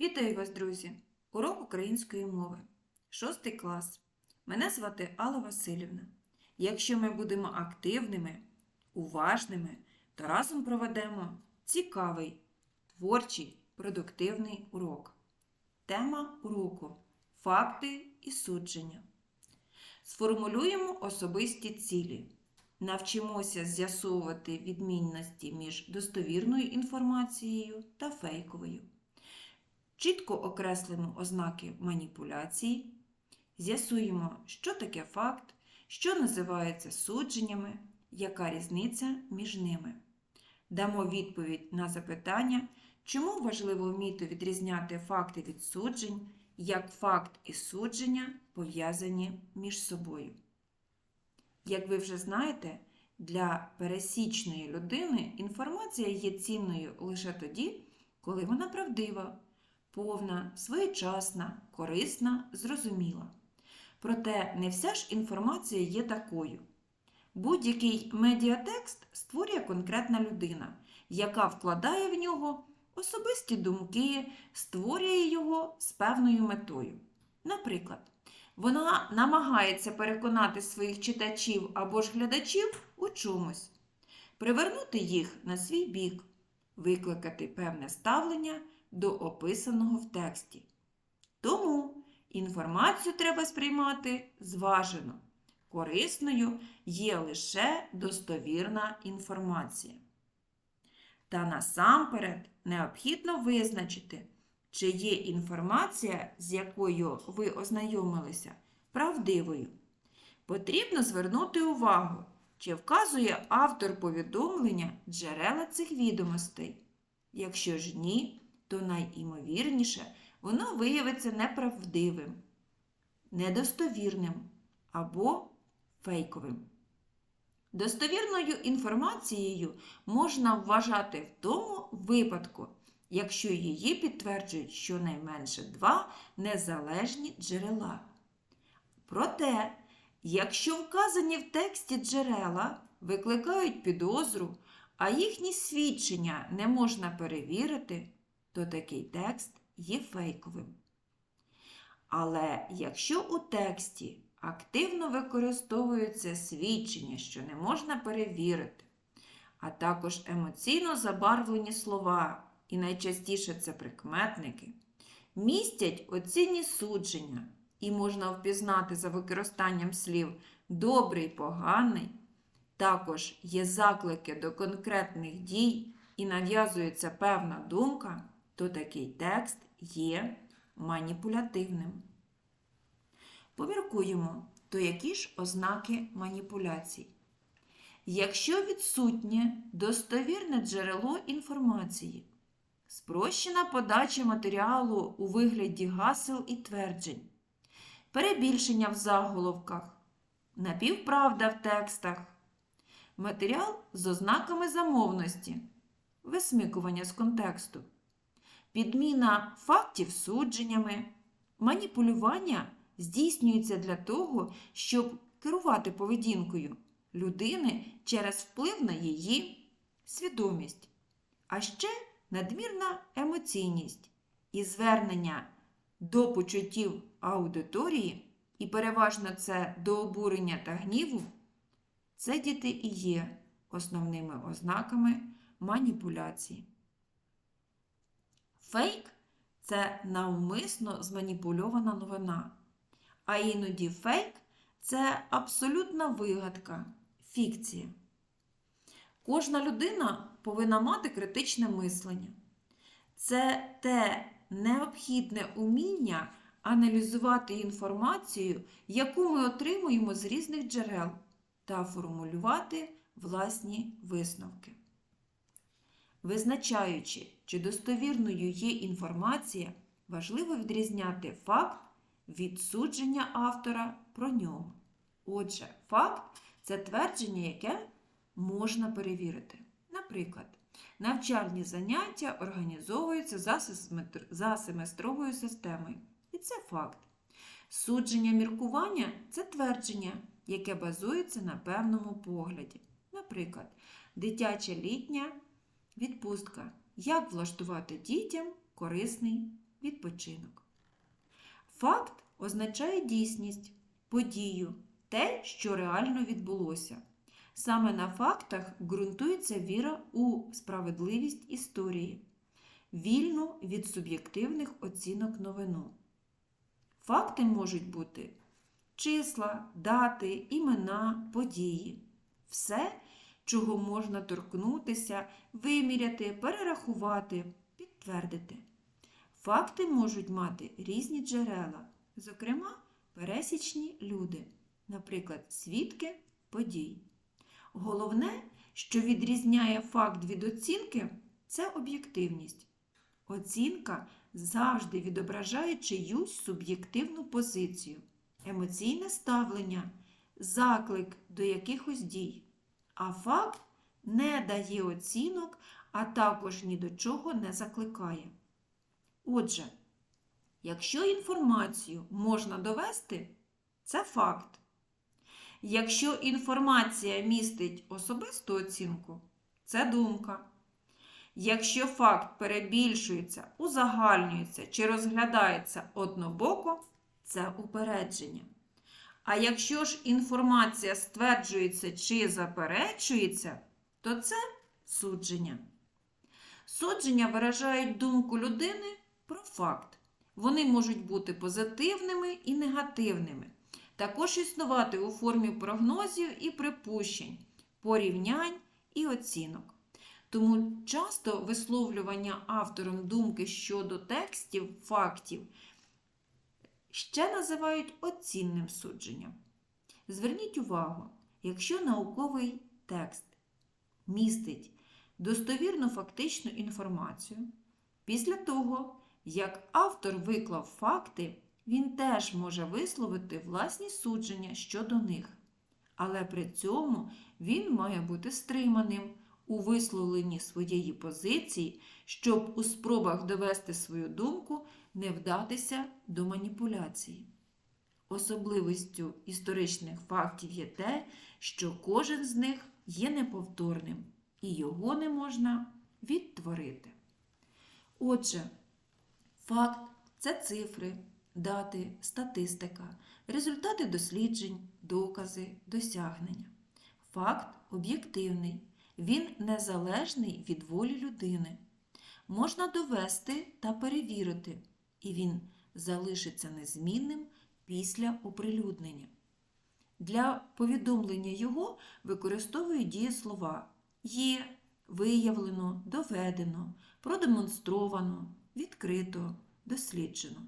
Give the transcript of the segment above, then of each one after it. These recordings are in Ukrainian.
Вітаю вас, друзі! Урок української мови. Шостий клас. Мене звати Алла Васильівна. Якщо ми будемо активними, уважними, то разом проведемо цікавий, творчий, продуктивний урок. Тема уроку Факти і судження. Сформулюємо особисті цілі. Навчимося з'ясовувати відмінності між достовірною інформацією та фейковою. Чітко окреслимо ознаки маніпуляції, з'ясуємо, що таке факт, що називається судженнями, яка різниця між ними. Дамо відповідь на запитання, чому важливо вміти відрізняти факти від суджень, як факт і судження пов'язані між собою. Як ви вже знаєте, для пересічної людини інформація є цінною лише тоді, коли вона правдива повна, своєчасна, корисна, зрозуміла. Проте не вся ж інформація є такою. Будь-який медіатекст створює конкретна людина, яка вкладає в нього особисті думки, створює його з певною метою. Наприклад, вона намагається переконати своїх читачів або ж глядачів у чомусь, привернути їх на свій бік, викликати певне ставлення до описаного в тексті. Тому інформацію треба сприймати зважено. Корисною є лише достовірна інформація. Та насамперед необхідно визначити, чи є інформація, з якою ви ознайомилися, правдивою. Потрібно звернути увагу, чи вказує автор повідомлення джерела цих відомостей. Якщо ж ні, то найімовірніше воно виявиться неправдивим, недостовірним або фейковим. Достовірною інформацією можна вважати в тому випадку, якщо її підтверджують щонайменше два незалежні джерела. Проте, якщо вказані в тексті джерела викликають підозру, а їхні свідчення не можна перевірити, то такий текст є фейковим. Але якщо у тексті активно використовуються свідчення, що не можна перевірити, а також емоційно забарвлені слова, і найчастіше це прикметники, містять оцінні судження, і можна впізнати за використанням слів добрий, поганий, також є заклики до конкретних дій і нав'язується певна думка то такий текст є маніпулятивним. Поміркуємо, то які ж ознаки маніпуляцій. Якщо відсутнє достовірне джерело інформації, спрощена подача матеріалу у вигляді гасел і тверджень, перебільшення в заголовках, напівправда в текстах, матеріал з ознаками замовності, висмикування з контексту підміна фактів судженнями, маніпулювання здійснюється для того, щоб керувати поведінкою людини через вплив на її свідомість, а ще надмірна емоційність і звернення до почуттів аудиторії, і переважно це до обурення та гніву, це діти і є основними ознаками маніпуляції. Фейк це навмисно зманіпульована новина. А іноді фейк це абсолютна вигадка, фікція. Кожна людина повинна мати критичне мислення. Це те необхідне уміння аналізувати інформацію, яку ми отримуємо з різних джерел, та формулювати власні висновки. Визначаючи, чи достовірною є інформація, важливо відрізняти факт від судження автора про нього. Отже, факт це твердження, яке можна перевірити. Наприклад, навчальні заняття організовуються за семестровою системою. І це факт. Судження міркування це твердження, яке базується на певному погляді. Наприклад, дитяча літня відпустка. Як влаштувати дітям корисний відпочинок. Факт означає дійсність, подію, те, що реально відбулося. Саме на фактах ґрунтується віра у справедливість історії, вільну від суб'єктивних оцінок новину. Факти можуть бути числа, дати, імена, події. Все, чого можна торкнутися, виміряти, перерахувати, підтвердити. Факти можуть мати різні джерела, зокрема, пересічні люди, наприклад, свідки подій. Головне, що відрізняє факт від оцінки, це об'єктивність. Оцінка завжди відображає чиюсь суб'єктивну позицію, емоційне ставлення, заклик до якихось дій. А факт не дає оцінок, а також ні до чого не закликає. Отже, якщо інформацію можна довести, це факт. Якщо інформація містить особисту оцінку, це думка. Якщо факт перебільшується, узагальнюється чи розглядається однобоко, це упередження. А якщо ж інформація стверджується чи заперечується, то це судження. Судження виражають думку людини про факт. Вони можуть бути позитивними і негативними. Також існувати у формі прогнозів і припущень, порівнянь і оцінок. Тому часто висловлювання автором думки щодо текстів, фактів ще називають оцінним судженням. Зверніть увагу, якщо науковий текст містить достовірну фактичну інформацію, після того, як автор виклав факти, він теж може висловити власні судження щодо них. Але при цьому він має бути стриманим у висловленні своєї позиції, щоб у спробах довести свою думку не вдатися до маніпуляції. Особливістю історичних фактів є те, що кожен з них є неповторним і його не можна відтворити. Отже, факт це цифри, дати, статистика, результати досліджень, докази, досягнення. Факт об'єктивний, він незалежний від волі людини. Можна довести та перевірити, і він залишиться незмінним після оприлюднення. Для повідомлення його використовують дієслова є, виявлено, доведено, продемонстровано, відкрито, досліджено.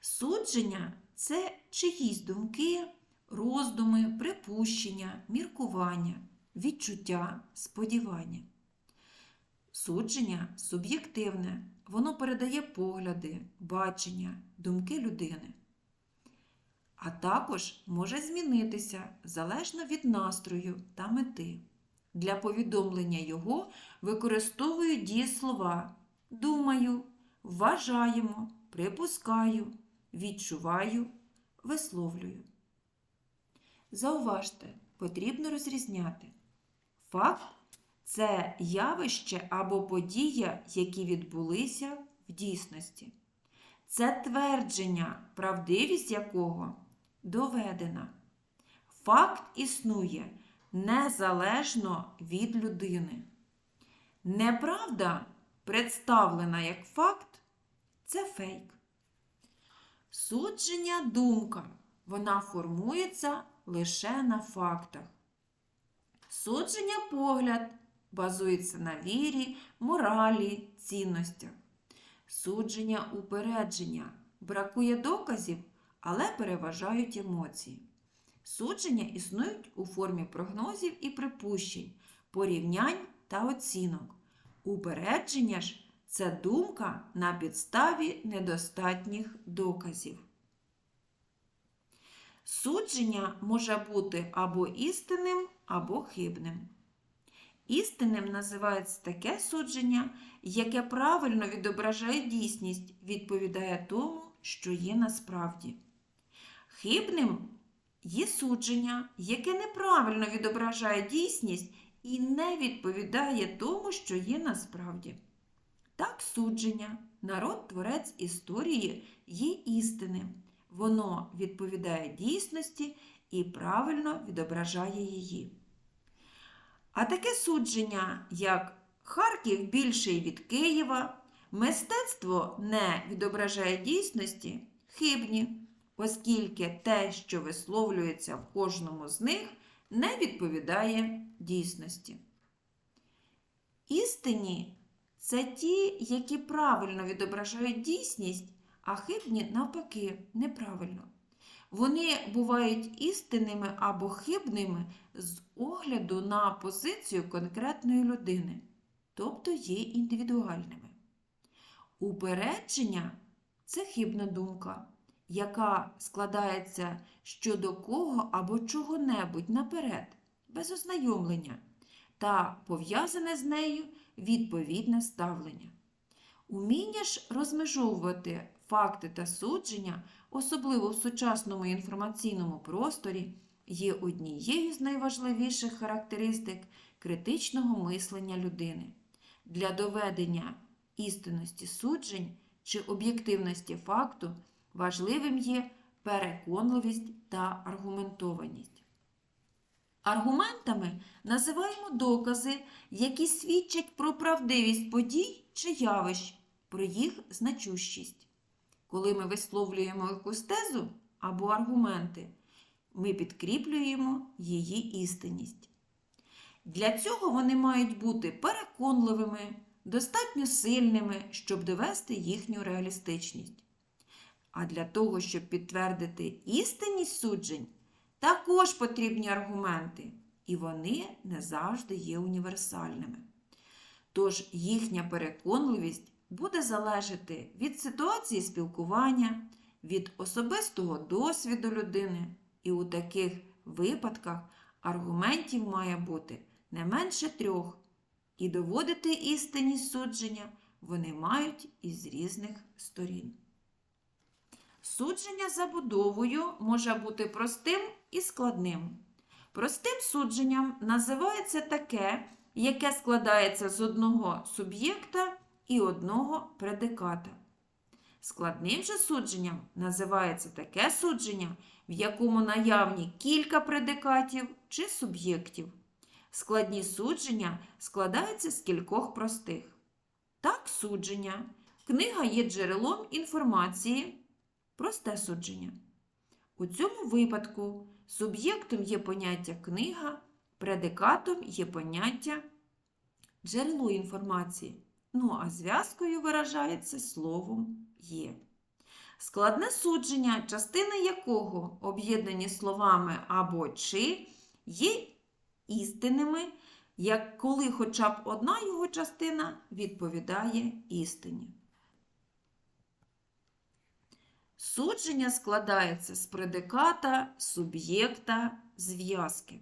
Судження це чиїсь думки, роздуми, припущення, міркування, відчуття, сподівання. Судження суб'єктивне, воно передає погляди, бачення, думки людини. А також може змінитися залежно від настрою та мети. Для повідомлення його використовують дієслова думаю, вважаємо, припускаю, відчуваю, висловлюю. Зауважте, потрібно розрізняти. Факт це явище або подія, які відбулися в дійсності. Це твердження, правдивість якого доведена. Факт існує незалежно від людини. Неправда, представлена як факт, це фейк. Судження думка. Вона формується лише на фактах. Судження погляд базується на вірі, моралі, цінностях. Судження упередження. Бракує доказів, але переважають емоції. Судження існують у формі прогнозів і припущень, порівнянь та оцінок. Упередження ж це думка на підставі недостатніх доказів. Судження може бути або істинним, або хибним. Істинним називається таке судження, яке правильно відображає дійсність, відповідає тому, що є насправді. Хибним є судження, яке неправильно відображає дійсність і не відповідає тому, що є насправді. Так, судження народ творець історії є істинним. Воно відповідає дійсності і правильно відображає її. А таке судження, як Харків більший від Києва, мистецтво не відображає дійсності, хибні, оскільки те, що висловлюється в кожному з них, не відповідає дійсності. Істинні це ті, які правильно відображають дійсність, а хибні, навпаки, неправильно. Вони бувають істинними або хибними з огляду на позицію конкретної людини, тобто є індивідуальними. Упередження це хибна думка, яка складається щодо кого або чого-небудь наперед, без ознайомлення, та пов'язане з нею відповідне ставлення. Уміння ж розмежовувати факти та судження, особливо в сучасному інформаційному просторі, є однією з найважливіших характеристик критичного мислення людини. Для доведення істинності суджень чи об'єктивності факту важливим є переконливість та аргументованість. Аргументами називаємо докази, які свідчать про правдивість подій чи явищ, про їх значущість. Коли ми висловлюємо якусь тезу або аргументи, ми підкріплюємо її істинність. Для цього вони мають бути переконливими, достатньо сильними, щоб довести їхню реалістичність. А для того, щоб підтвердити істинність суджень, також потрібні аргументи, і вони не завжди є універсальними. Тож їхня переконливість буде залежати від ситуації спілкування, від особистого досвіду людини, і у таких випадках аргументів має бути не менше трьох, і доводити істинність судження вони мають із різних сторін. Судження забудовою може бути простим і складним. Простим судженням називається таке, яке складається з одного суб'єкта і одного предиката. Складним же судженням називається таке судження, в якому наявні кілька предикатів чи суб'єктів. Складні судження складаються з кількох простих. Так, судження. Книга є джерелом інформації. Просте судження. У цьому випадку суб'єктом є поняття книга, предикатом є поняття джерело інформації. Ну, а зв'язкою виражається словом є. Складне судження, частини якого об'єднані словами або чи, є істинними, як коли хоча б одна його частина відповідає істині. Судження складається з предиката, суб'єкта, зв'язки.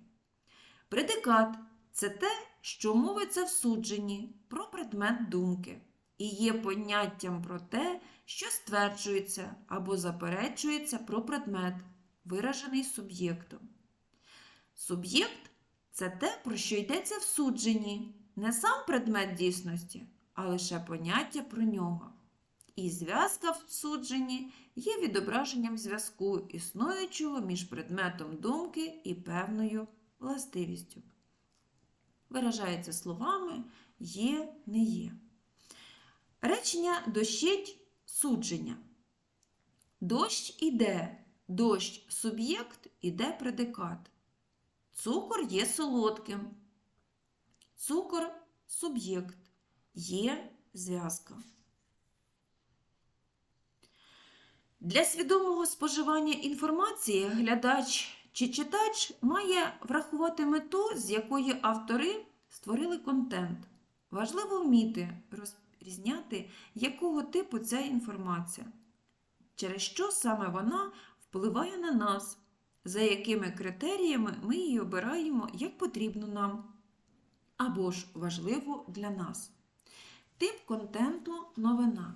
Предикат це те, що мовиться в судженні про предмет думки і є поняттям про те, що стверджується або заперечується про предмет, виражений суб'єктом. Суб'єкт це те, про що йдеться в судженні, не сам предмет дійсності, а лише поняття про нього. І зв'язка в судженні є відображенням зв'язку, існуючого між предметом думки і певною властивістю. Виражається словами є, не є. Речення дощить судження. Дощ іде, дощ суб'єкт іде предикат. Цукор є солодким. Цукор суб'єкт є зв'язка. Для свідомого споживання інформації глядач чи читач має врахувати мету, з якої автори створили контент. Важливо вміти розрізняти, якого типу ця інформація, через що саме вона впливає на нас, за якими критеріями ми її обираємо як потрібно нам, або ж важливо для нас. Тип контенту новина.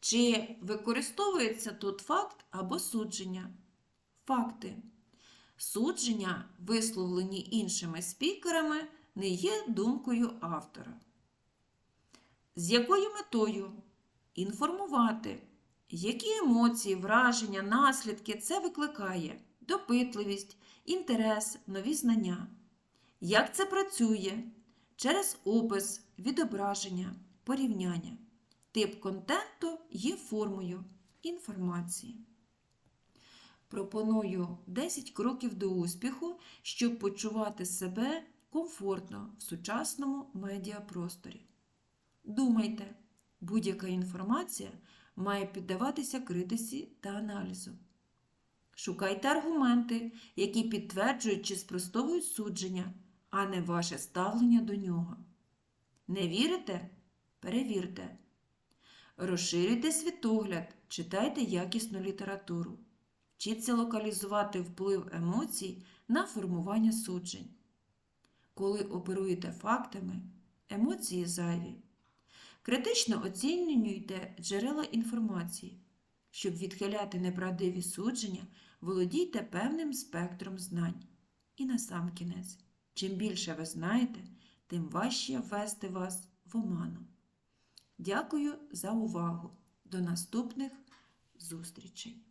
Чи використовується тут факт або судження? Факти. Судження, висловлені іншими спікерами, не є думкою автора. З якою метою інформувати, які емоції, враження, наслідки це викликає, допитливість, інтерес, нові знання. Як це працює? Через опис, відображення, порівняння. Тип контенту є формою інформації. Пропоную 10 кроків до успіху, щоб почувати себе комфортно в сучасному медіапросторі. Думайте, будь-яка інформація має піддаватися критиці та аналізу. Шукайте аргументи, які підтверджують чи спростовують судження, а не ваше ставлення до нього. Не вірите? Перевірте. Розширюйте світогляд, читайте якісну літературу. Вчіться локалізувати вплив емоцій на формування суджень. Коли оперуєте фактами, емоції зайві. Критично оцінюйте джерела інформації. Щоб відхиляти неправдиві судження, володійте певним спектром знань. І насамкінець, чим більше ви знаєте, тим важче ввести вас в оману. Дякую за увагу. До наступних зустрічей!